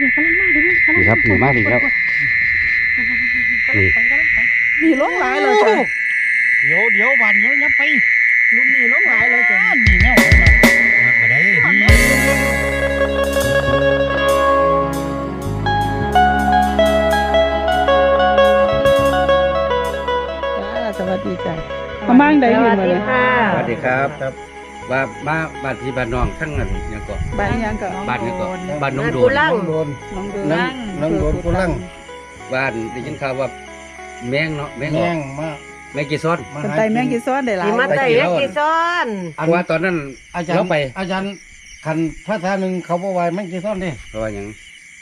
นี่ครับหนูมากอีกแล้วนี่มีล้งหลายเลยจ้ะเดี๋ยวเดี๋ยวบานเดี๋ยวยับไปลุมนี่ล้งหลายเลยจ้ะอ่านี่แนวไปมาหักบ่ได้จ้าสวัสดีจ้ะมาบ้างได้ยินมาเลยสวัสดีครับ ว่ามาบ้านพี่บ้านน้องทั้งนั้นยังก็บ้านยังก็บ้านนี้ก็บ้านน้องโดกุนลังโดนน้องดูน้องน้องโดนกุลังบ้านได้ยินข่าวว่าแมงเนาะแมงอแม่อกงมาแมงกีซ้อนมาคนหาไตแมงกีซ้อนได้หลายนี่มาไต่ยักษ์กีซ้อนเพราะว่าตอนนั้นอาจารย์เราไป อาจารย์คันพระธาหนึ่งเขาบอกว่าแม่งกี่ซ่อนดิเพราะว่าหยัง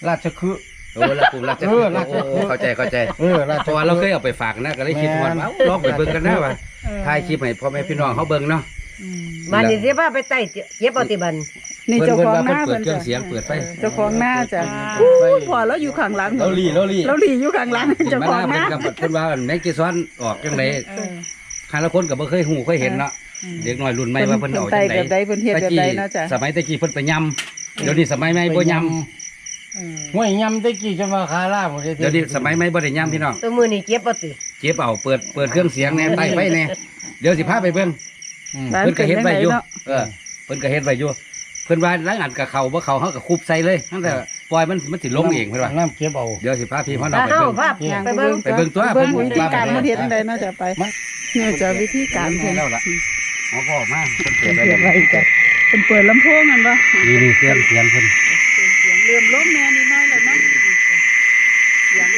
ราชคือโอ้ละกลุ่มราชเออราชโอ้โอ้เข้าใจเข้าใจเออราชเพราะว่าเราเคยเอาไปฝากนะก็เลยคิดว่าเอ้าลองไปเบิ่งกันนะว่าเออถ่ายคลิปให้พ่อแม่พี่น้องเขาเบิ่งเนาะ อืมมานี่สิว่าไปไต่เย็บเอาติบันนี่เพิ่นเจ้าของหเพิ่นน้าว่าเพิ่นเปิดเครื่จ้ะองเสียงเปิดไฟเจ้าของหน้าจ้ะเปิดไฟอู้พอแล้วอยู่ข้างหลังเราลีเราลีเราหลีอยู่ข้างหลังเจ้ามาของหน้าหเพิ่น้านกับเพิ่นว่าแมงกีซ้อนออกจังไดเออหาละคนก็บ่เคยหูเคยเห็นเนาะเด็กน้อยรุ่นใหม่ว่าเพิ่นเอาไตจังไดแบบใดเพิ่นเฮ็ดแบบใดเนาะจ้ะสมัยตะกี้เพิ่นไปยำเดี๋ยวนี้สมัยใหม่บ่ยเออห้วยยำตะกี้จะมาคาร่าหมดเลยำเดี๋ยวนี้สมัยใหม่บ่ได้ยำพี่น้องตัวมือนี่เก็บเอาติเก็บเอาเปิดเปิดเครื่องเสียงแน่ใต้ไฟแน่เดี๋ยวสิพาไปเบิ่งอืมบ้าน เพิ่นก็เฮ็ดไว้อยู่เป็นจังไดเนาะเออเพิ่นก็เฮ็ดไว้อยู่เพิ่นว่าหลังอันกับเขาบ่เขาเฮาก็คุบใส่เลยตั้งแต่ปล่อยมันมันสิลงเองเพิ่นว่าน้ำเก็บเอาเดี๋ยวสิพาพี่พ่อน้องถ้าไปเฮาเบิ่งภาพไปเบิ่งไปเบิ่งตัวเบิ่งเพิ่นวิธีการว่ามันเฮ็ดจังไดเนาะจ้ะไปเนี่ยจ้ะวิธีการเพิ่นแล้วล่ะเอาพ่อมาเพิ่นเปิเพิ่ดนไว้เฮ็ดแล้วไว้จ้ะเพิ่นเปิดลำโพงกันบ่นี่นี่เครื่องเสียงเพิ่นเสียงเริ่มล้มแม่นี่น้อยแล้วเนาะเสียง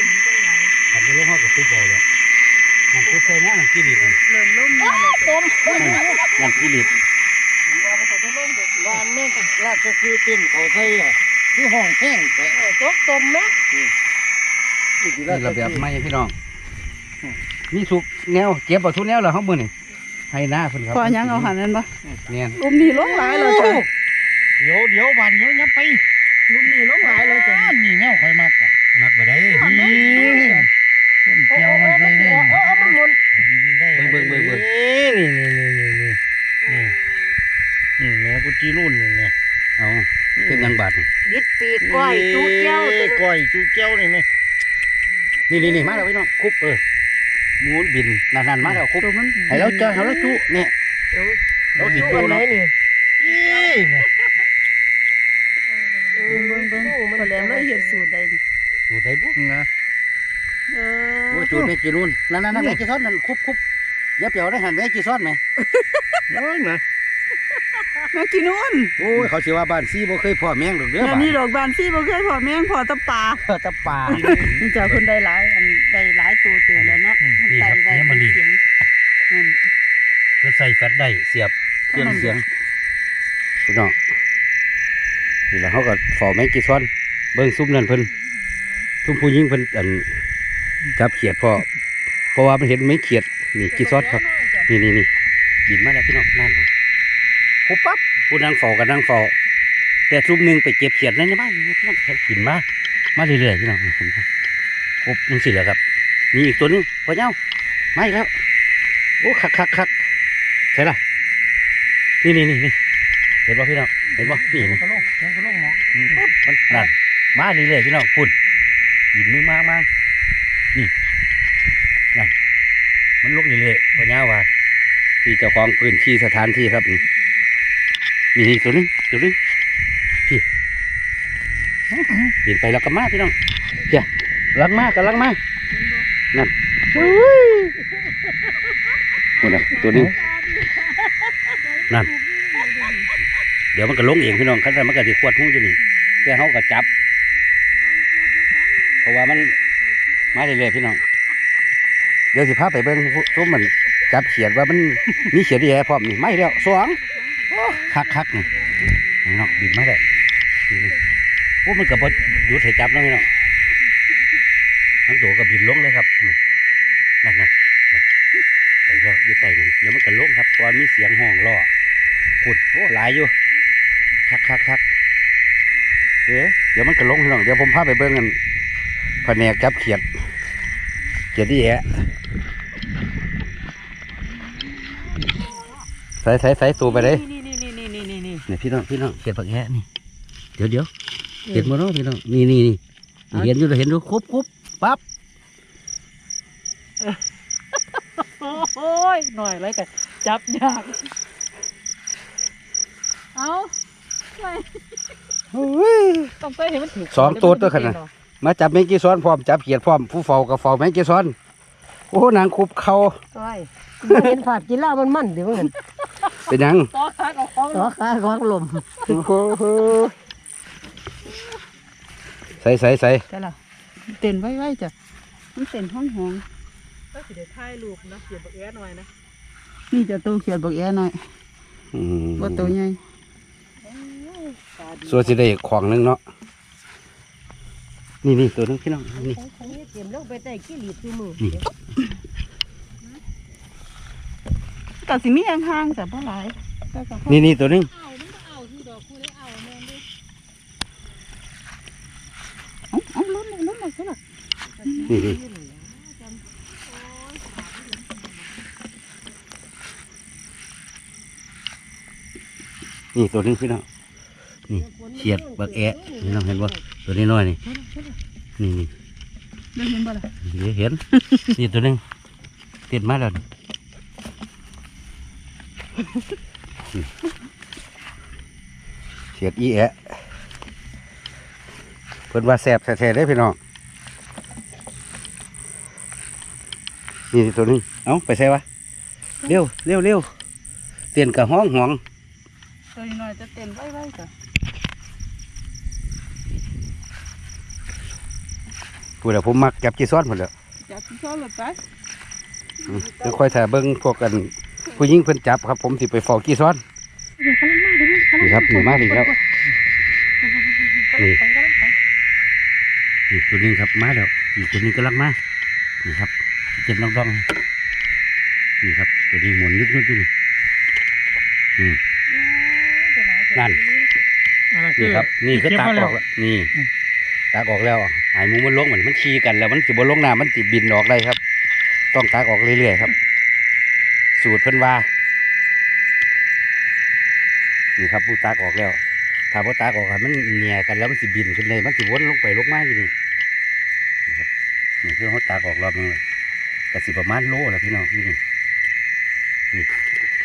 คันบ่ลงเฮาก็คุบเอาแล้ว มันคุบใส่หน้ามันกิริตนั่นเริ่มล้มแม่แล้วจ้ะมันกิริตร้านแม่งราชคือเต้นเขาใส่อะที่ห้องแห้งแต่ตกตมไหมนี่ระเบียบใหม่พี่น้องมีสุกแนวเก็บเอาทุกแนวแล้วเฮามื้อนี่ให้หน้าเพิ่นครับพอยังเอาหันนั่นบ่เนียนลุมนี่ล้มหลายเลยจ้ะเดี๋ยวเดี๋ยวบานเดี๋ยวยับไปลุมนี่ล้มหลายเลยจ้ะอ่านี่แนวข่อยมากอะมักบ่ได้หันแม่กินดูจ้ะคนโอ้เกี่ยวโอ้มันโอ้ใส่ได้โอ้โอ้มันหมุนเบิ่งเบิ่งเบิ่งเบิ่งนี่นี่นี่นี่นี่นี่นี่แม่กูจีรุ่นนี่ไงเอาเป็นยังบาดนี่ดิดปีกก้อยจุเกี้ยวอ้ตัวก้อยจูเกี้ยวนี่ไหมนี่นี่นี่มาแล้วพี่น้องคุบเออหมูนบินนั่นๆมาแล้วคุบตัวมันให้เราเจอให้เราจุเนี่ยเราสิจุจูอันไหนเนาะนี่ยี่นี่เบิ่งเบิ่งเบิ่งพอแล้วเลยเฮ็ดสูตรได้นี่จุได้บุ๊นะเอโอ้อจุดแม่จีนุ่นนั่นนั่นแม่จีซ้อนนั่นคุบคุบ อย่าเปียวได้หันแม่จีซ้อนไหมน้อยนะแม่กินนู่นโอ้ยเขาเชื่อว่าบ้านซีบ่เคยพ่อแมงหรอกเด้อแม่บ้านนี่ดอกบานซี่บ่เคยพอแมงพอแตะปลาตะป่านี่จ้ะเพิ่นได้หลาย อันได้หลายตัวเตือแล้วเนาะอืมมันนี่ไต่ครับไว้เนี่ยมันดีเสียงนั่น เพื่อใส่แฟตได้เสียบเครื่องเสียงพี่น้องนี่แหละเขาก็ฟอแมงจีซ้อน เบิ่งซุ่มนั่นเพิ่นซุ่มผู้หญิงเพิ่นอันจับเขียดพ่อเพราะว่ามันเห็นไม่เขียด นี่จีซ้อนครับ นี่นี่นี่บินมาแล้วพี่น้องนั่นนะคุบปั๊บผู้นางเฝ้ากับนางเฝ้าแต่ซุ่มหนึ่งไปเก็บเขียดนั่นในบ้านนี่พี่น้องเห็นบินมามาเรื่อยๆพี่น้องเห็นไหมคุบยังสิเหลือครับนี่อีกตัวหนึงพอเจ้ามาอีกแล้วโอ้คักคักคักใช่ละนี่นี่นี่นี่เห็นป่ะพี่น้องเห็นป่ะนี่นี่กระโลกกระโลกหมอปุ๊บมันนั่นมาเรื่อยๆพี่น้องพุ่นบินมึงมามานี่นั่น มันลุกเรื่อยๆพอเจ้าว่าที่เจ้าของพื้นที่สถานที่ครับนี่มีอีกตัวหนึงตัวหนึงพี่บินไปแล้วก็มาพี่น้องเจ้าลังมากำลังมานั่นอุ้ยนู่นน่ะตัวหนึงนั่นเดี๋ยวมันก็ลงเองพี่น้องขั้นแรกมันก็สิขวดหูอยู่นี่แต่เขาก็จับ เพราะว่ามันมาเรื่อยๆพี่น้อง เดี๋ยวสิพาไปเบิ่งทุกมันจับเขียดว่ามันมีเขียดแย่พร้อมนี่ไม่แล้วสองโอ้คักคักๆนี่นี่เนาะบินมาแล้วนี่นี่โอ้มันกับบหยุดให้จับแล้วพี่น้องทั้งตัวก็บินลงเลยครับนั่นนั่นนั่นไปแล้วอยู่ใต้นั่นเดี๋ยวมันก็ลงครับเพราะว่ามีเสียงห้องล่อขุดโอ้หลายอยู่คักคักคักเอ๊ะเดี๋ยวมันก็ลงพี่น้องเดี๋ยวผมพาไปเบิ่งกันแผนกจับเขียดเขียดที่แย่ ใส่ใส่ใส่สูบไปเลยนี่นี่นี่นี่นี่นี่นี่นี่พี่น้องพี่น้องเขียดผักแงะนี่เดี๋ยวเดี๋ยวเห็นบ่เนาะพี่น้องนี่นี่นี่เห็นอยู่เห็นอยู่ครบครบปั๊บโอ้ยหน่อยเลยกันจับยากเอาไม่โอ้ยต้องไปให้มันถูกสองตัวตัวขนาดมาจับแมงกีซ้อนพร้อมจับเขียดพร้อมผู้เฝ้ากับเฝ้าแมงกีซ้อนโอ้นางคุบเขาโอ้ยบ่เห็นภาพกีฬามันมันเดี๋ยวมัน เป็นหยังต่อขาเอาของต่อขาของลมโอ้โหใส่ใส่ใส่ใช่ล่ะเต้นไว้ๆจ้ะมันเต้นห้องหองก็สิได้ถ่ายรูปนะเขียนบักแอ้หน่อยนะนี่จะตัวเขียนบักแอ้หน่อยอืมว่าตัวใหญ่ส่วนสิได้ของหนึงเนาะนี่นี่ตัวหนึงพี่น้องนี่ของนี้เตรียมลงไปใต้ขี้หลีดซุมือนี่ ก็สิมีห่างๆแต่บ่หลายแต่ก็นี่นี่ตัวหนึงเอาเอาลุ้นเลยลุ้นเลยใช่ล่ะนี่นี่นี่ตัวหนึงพี่น้องนี่เขียดบักแอะพี่น้องเห็นบ่ตัวนี้น้อยนี่นี่นี่ได้เห็นบ่ล่ะเดี๋ยวเห็นนี่ตัวหนึงติดมาแล้วนี่ เขียดอีแอะเพิ่นว่าแสบแท้ๆได้พี่น้อง นี่ตัวหนึงเอ้า ไปใส่วะ เร็วเร็วเร็วเตียนกับห้องหวงตัวน้อยจะเต้นไว้ๆจ้ะพูดแล้วผมมักจับจีซ้อนหมดแล้วจับที่ซ้อนเลยไปอืมเดี๋ยวค่อยถ่ายเบิ้งพวกกัน ผู้หญิงเพิ่นจับครับ ผมสิไปฟอกจีซ้อนนี่ครับหนูมากอีกแล้วนี่นี่ตัวนึงครับมาแล้วอีกตัวนึงกำลังมานี่ครับเจ็บน้องๆนี่ครับ ตัวนี้หมุนนึกนึดนี่อืมนั่นนี่ครับ นี่คือตากออกแล้วนี่ตากออกแล้วหายมูมันลงเหมือนมันชีกันแล้ว มันสิบนลงน้ำมันสิบินออกได้ครับ ต้องตากออกเรื่อยๆครับ สูตรเพิ่นว่านี่ครับผู้ตากออกแล้ว ถ้าพอตากออกให้มันแหน่กันแล้วมันสิบินขึ้นเลยมันสิวนลงไปลงมาอยู่นี่นะครับนี่คือเขาตากออกรอบนึงเลยกสิประมาณโลแหละพี่น้องนี่นี่นี่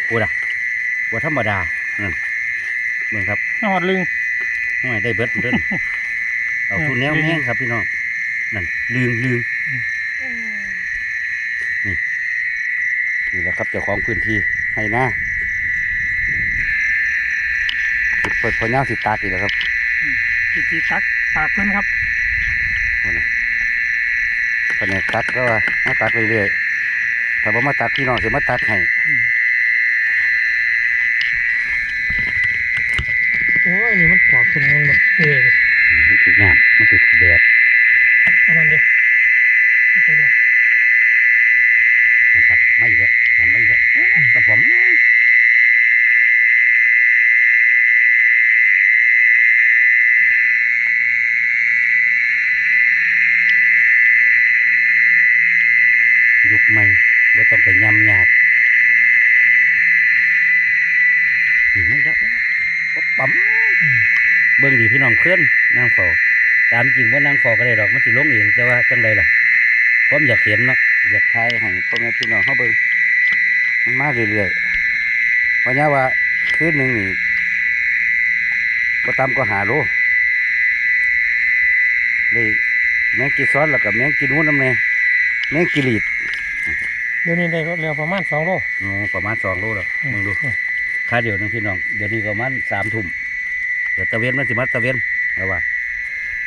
ปูดะว่าธรรมดานั่นเบิ่งครับนอดลิงห้อยได้เบิดเด้นเอาทุนแนวแห้งครับพี่น้องนั่นลืมลืมนี่แหละ ครับเจ้าของพื้นที่ให้หน้าเปิดพอเงาสิตากอีกแล้วครับจีจีตักตากขึ้นครับแผนกตัดก็ว่ามาตัดเรื่อยๆถ้าบ่มาตัดพี่น้องสิมาตัดให้โอ้ยนี่มันขอบขึ้นยังแบบเออมันติดน้ำมันติดแดด อันนั้นเด้เอาไปเลย นะครับไม่อีกแล้วมันไม่อีกแล้วกระผม ยุคใหม่บ่ต้องไปยำยากนี่ไม่แล้วก็ปั๊มเบิ่งดีพี่น้องเพื่อนนางเฝ้าตามจริงว่านางเฝ้าก็ได้ดอกมันสิลงเองแต่ว่าจังใดล่ะผมอยากเห็นเนาะอยากทายให้พ่อแม่พี่น้องเขาเบิ่งมันมาเรื่อยๆเพราะงี้ว่าคืนหนึ่งนี่ก็ตามก็หาโลได้แมงกีซ้อนแล้วกับแมงกินหุ้นน้ำเนยแมงกิลีด เดี๋ยวนี้ได้เร็วประมาณสองโลโอ้ประมาณสองโลแล้วอืมมึงดูค่าเดียวหนึงพี่น้องเดี๋ยวนี้ก็ประมาณสามทุ่มเดี๋ยวตะเวนมันสิมาตะเวนแล้วว่า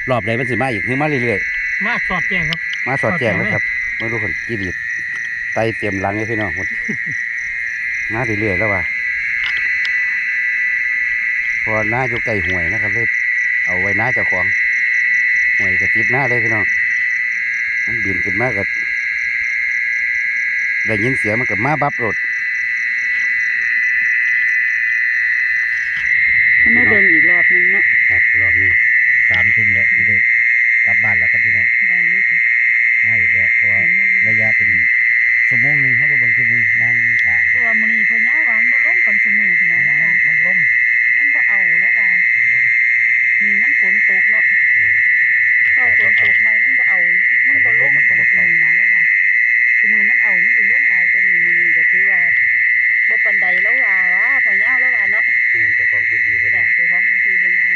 รอบใดมันสิมาอีกคือมาเรื่อยมาสอดแจ้งครับ ๆมาสอดแจ้งสอดแจ้งนะครับมาดูคนกิลีดไตเตรียมหลังเลยพี่น้องคนมาเรื่อยๆแล้วว่าพอหน้าอยู่ใกล้ห่วยนะครับเลยเอาไว้หน้าเจ้าของห่วยก็ติดหน้าเลยพี่น้องมันบินขึ้นมากับ ได้ยินเสียงมันกับมาบับรถมันมาเบิ่งอีกรอบหนึงเนาะครับรอบนี้สามทุ่มแล้วจะได้กลับบ้านแล้วครับพี่น้องได้อยู่จ้ะมาอีกแล้วเพราะว่าเห็นมาเบิ่งระยะเป็นชั่วโมงหนึ่งเขาบเบิ่งชั่วโมงนั่งถ่าแต่ว่ามื้อนี้พญาหวานบ่ลงกันซุมื้อพุ่นน่ะแล้วว่ามันล้มมันบ่เอาแล้วว่ามันล้มนี่มันฝนตกเนาะฝนตกไหมมันบ่เอา มันบ่ลงของสมือนะแล้ว ว่าสมือมันเอามันสิลงหลายกว่านี้มื้อนี้ก็ถือว่าบ่ปานใดแล้วว่าว่าพอยาวแล้วว่าเนาะอืมเจ้าของพื้นที่เพิ่นจ้ะว่าเจ้าของพื้นที่เพิ่นว่า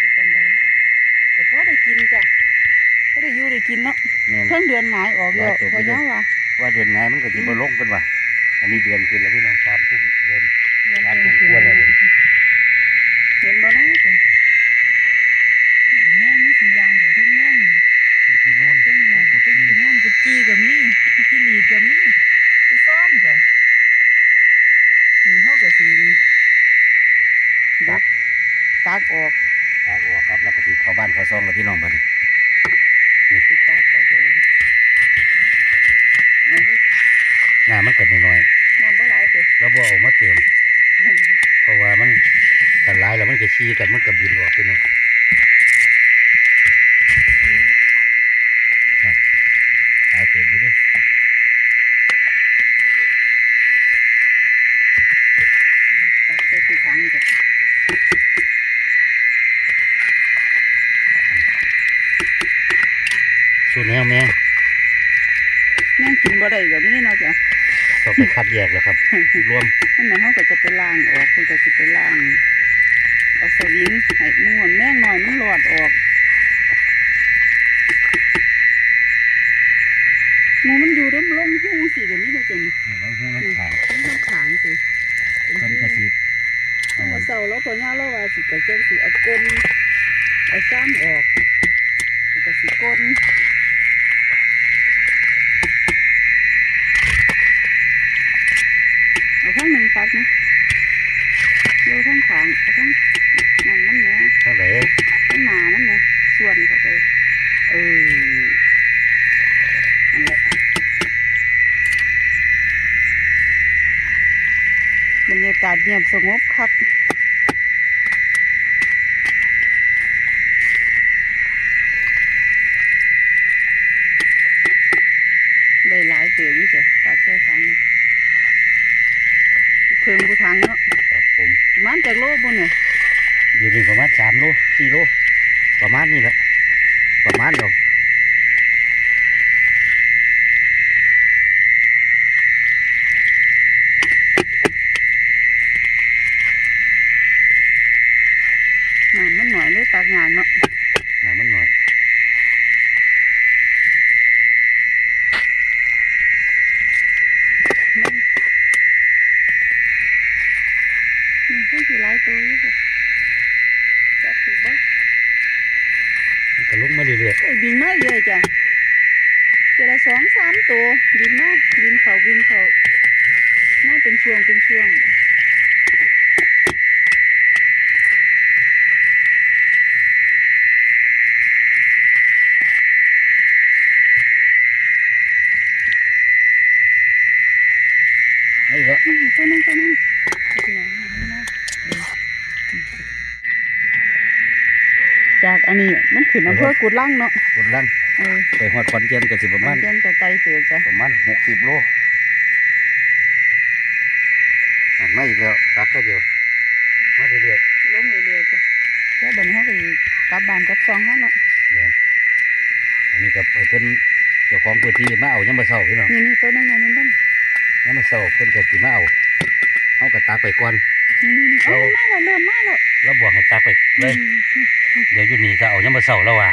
บ่ปานใดก็พอได้กินจ้ะพอได้อยู่ได้กินเนาะแม่นเพิ่งเดือนหงายออกแล้วหลายตัวพอไปเลยยาวว่าว่าเดือนไงมันก็สิบ่ลงเพิ่นว่าอันนี้เดือนขึ้นแล้วพี่น้องสามทุ่มเดือนเดือนสามทุ่มกว่าแล้วเดี๋ยว เห็นบ่เนาะจ้ะแม่งนี่สิยางก็ทั้งแม่ง เป็นกินนู่น เจ้งนั่น กุด เจ้ง นี่ กินนั่นกุดจีกับมี กิลีดกับมีไปซ้อมจ้ะนี่เฮาก็สิดักตักออกตากออกครับแล้วก็สิเข้าบ้านเข้าซองแล้วพี่น้องบัดนี้สิตักออกไปเลยเอาเถอะน้ำมันก็น้อยน้ำบ่หลายเด้ๆแล้วบ่เอามาเติมเพราะว่ามันกันหลายแล้วมันก็ชี้กันมันก็บินออกพี่น้องหลายเติมอยู่เดิ ตัก ใส่ถุงถังจ้ะสูแนวแมงแม่งกินบ่ได้ก็มีเนาะจ้ะต้องไปคัดแยกแล้วครับ รวมนั่นน่ะเฮาก็จะไปล้างออกเพิ่นก็สิไปล้าง เอาสวิงให้ม่วนแม่งหน่อยมันหลอดออกหมูมันอยู่น้ำลงหูสิก็มีได้จังแล้วหูน้ำขาวมันน้ำขังสิเพิ่นก็สิเอา เอาไว้เสาแล้วพอย่าแล้วว่าสิกระเจ้งสิเอาก้นเอาซ้ำออกแล้วก็สิก้นเอาข้างหนึ่งตักนะโยทั้งขางเอาทั้งนั่นมันแหน่เท่าไหร่ทั้งหนามันเนี่ยส่วนเข้าไปเออนั่นแหละบรรยากาศเงียบสงบคัก ได้หลายเตี๋ยวอยู่จ้ะปากแค่ทังนะ เพิ่มกูทังเนาะครับผมประมันจากโลบุเนี่ยอยู่นี่ประมาณสามโลสี่โลประมาณนี้แหละประมาณเดียวน้ำมันหน่อยเลยตากยางเนาะ น้ำมันหน่อย นี่นี่ต้องสิหลายตัวอยู่จ้ะจับถูกบ่ มัน ก็ลุกมาเรื่อยโอ้ยบินมาเรื่อยจ้ะเจอละสองสามตัวบินมาบินเขาบินเขาน่าเป็นช่วงเป็นช่วงๆไอ้ก็อืมตัวนั้นตัวนั้นเอาสินะเอาสินะเออ จากอันนี้มันขึ้นอำเภอกุดลังเนาะบนลังเออไปหอดขอนแก่นก็สิประมาณมันเจนกับไกลเตือจ้ะประมาณหกสิบโลอันมาอีกแล้วตักก็เดียวมาเรื่อยลงเรื่อยๆจ้ะแล้วบัดนี้เขาก็สิกลับบ้านกลับซองเขาเนาะๆเนี่ยอันนี้กับเพิ่นเจ้าของพื้นที่มาเอายังมาเศร้าพี่น้องนี่นี่ตัวนั้นน่ะนี่มันยังมาเศร้าเพิ่นก็สิมาเอาเอากระตักไปก่อนนี่นี่นี่ เอาเอามันมาแล้วเริ่มมาแล้วแล้วบอกให้ตักไปเลยอืมเดี๋ยวอยู่นี่จะเอายังมาเศร้าแล้วว่ะ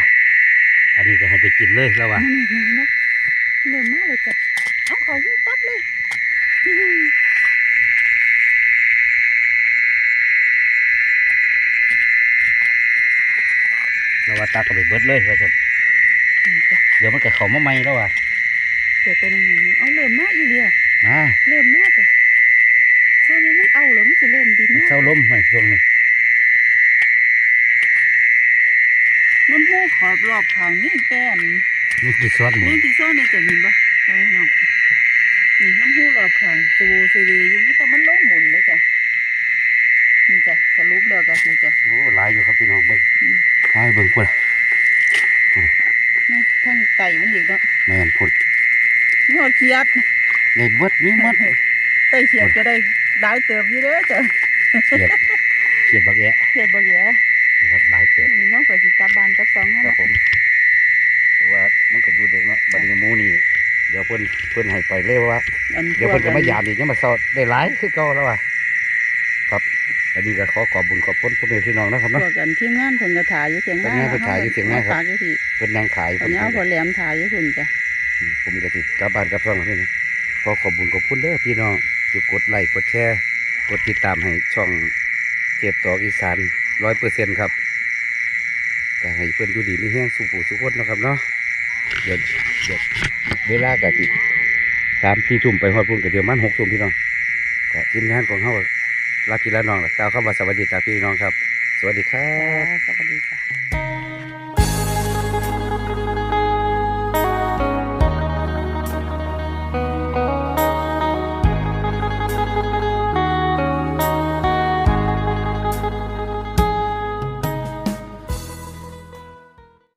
อันนี้ก็ให้ไปกินเลยแล้วว่ะนี่นี่นี่เนาะเริ่มมาเลยจ้ะเอาเขาวิ่งปั๊บเลยอืมแล้วว่าตักก็ไปเบิดเลยว่าจะนี่จ้ะเดี๋ยวมันก็เข้ามาใหม่แล้วว่ะเกิดตัวนึงอันนี้เอาเริ่มมาอีเลียมาเริ่มมาจ้ะส่วน นี้มันเอาแล้วมันจะเริ่มบินมันมาเศร้าลมไหมช่วงนี้น้ำหูขอบรอบทางนี่แต้นนี่กี่ซ้อนหมูแม่งกี่ซ้อนในจะมีบ่ใช่น้องนี่น้ำหูรอบทางสวูสวีอยู่นี่แต่มันลงหมุนเลยจ้ะนี่จ้ะสรุปแล้วก็คือจ้ะโอ้หลายอยู่ครับพี่น้องเบิ้งอืมให้เบิ้งพุ่นนี่ทั้งไก่มันอีกเนาะแม่นพุ่นยอดเขียดได้เบิดมีหมดไต่เขียดก็ได้ หลายเติบอยู่เด้อจ้ะเขียดเขียดบักแยะเขียดบ่แยะครับหลายเติบนี่น้องก็สิกลับานกับสองครับเผมราะว่ามันก็ดูเด็กเนาะบัดนี้มูนี่เดี๋ยวเพื่อนเพื่อนให้ไปเร็ว่ะเดี๋ยวเพื่อนจะมายามอีกยังมาเอดได้หลายคือเก่าแล้วว่ะครับอันนี้ก็ขอขอบบุญขอบพ้นพ่อแม่พี่น้องนะครับเนาะ พวกกันทีมงานเพิ่นก็ถ่ายอยู่เสียงหน้าเพิ่นก็ถายอยู่เถียงนาครับเป็นนางขายอัเนนี้เอาผลแหลมถ่ายอยู่พุ่จ้ะ ผมก็สิกลับานกับสองแล้วพี่นะขอขอบบุญขอบพ้นเด้อพี่น้อง ที่กดไลค์กดแชร์กดติดตามให้ช่องเทียบตอกอีสานร้อยเปอร์เซ็นต์ครับก็ให้เพิ่อนอยู่ดีมีแห้งสุขสุขคนเนะครับเนาะเดี๋ยวเดี๋ยวเวลากะทิสามสี่ทุ่มไปฮอดพุ่นกะเดี๋ยวมันหกทุ่มพี่น้องกะทีมงานของเขาลาพี่ละน้องล่ะกล่าวคำว่าสวัสดีจากพี่น้องครับ สวัสดีครับ สวัสดีจ้ะ